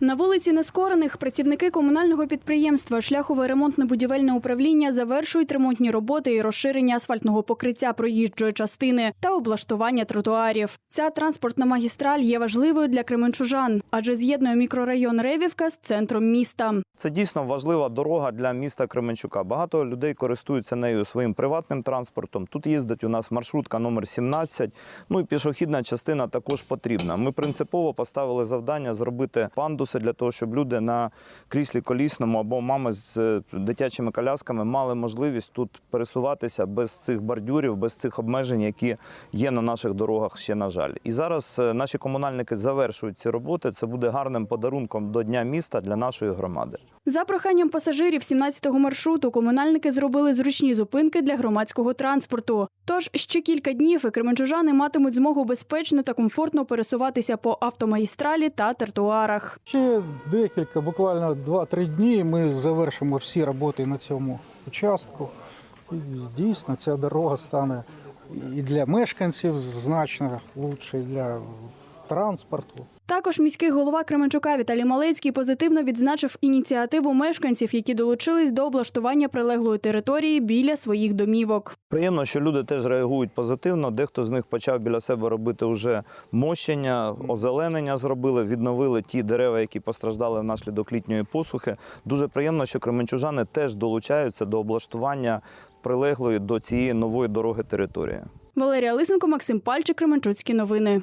На вулиці Нескорених працівники комунального підприємства Шляхове ремонтне будівельне управління завершують ремонтні роботи і розширення асфальтного покриття проїжджої частини та облаштування тротуарів. Ця транспортна магістраль є важливою для кременчужан, адже з'єднує мікрорайон Ревівка з центром міста. Це дійсно важлива дорога для міста Кременчука. Багато людей користуються нею своїм приватним транспортом. Тут їздить у нас маршрутка номер 17. Ну і пішохідна частина також потрібна. Ми принципово поставили завдання зробити пандуси для того, щоб люди на кріслі колісному або мами з е, дитячими колясками мали можливість тут пересуватися без цих бордюрів, без цих обмежень, які є на наших дорогах ще на жаль. І зараз е, наші комунальники завершують ці роботи. Це буде гарним подарунком до Дня міста для нашої громади. За проханням пасажирів 17-го маршруту комунальники зробили зручні зупинки для громадського транспорту. Тож ще кілька днів і кременчужани матимуть змогу безпечно та комфортно пересуватися по автомагістралі та тротуарах. Ще декілька, буквально 2-3 дні ми завершимо всі роботи на цьому участку. І дійсно ця дорога стане і для мешканців значно лучше, і для транспорту. Також міський голова Кременчука Віталій Малецький позитивно відзначив ініціативу мешканців, які долучились до облаштування прилеглої території біля своїх домівок. Приємно, що люди теж реагують позитивно. Дехто з них почав біля себе робити вже мощення, озеленення зробили, відновили ті дерева, які постраждали внаслідок літньої посухи. Дуже приємно, що кременчужани теж долучаються до облаштування прилеглої до цієї нової дороги території. Валерія Лисенко, Максим Пальчик, Кременчуцькі новини.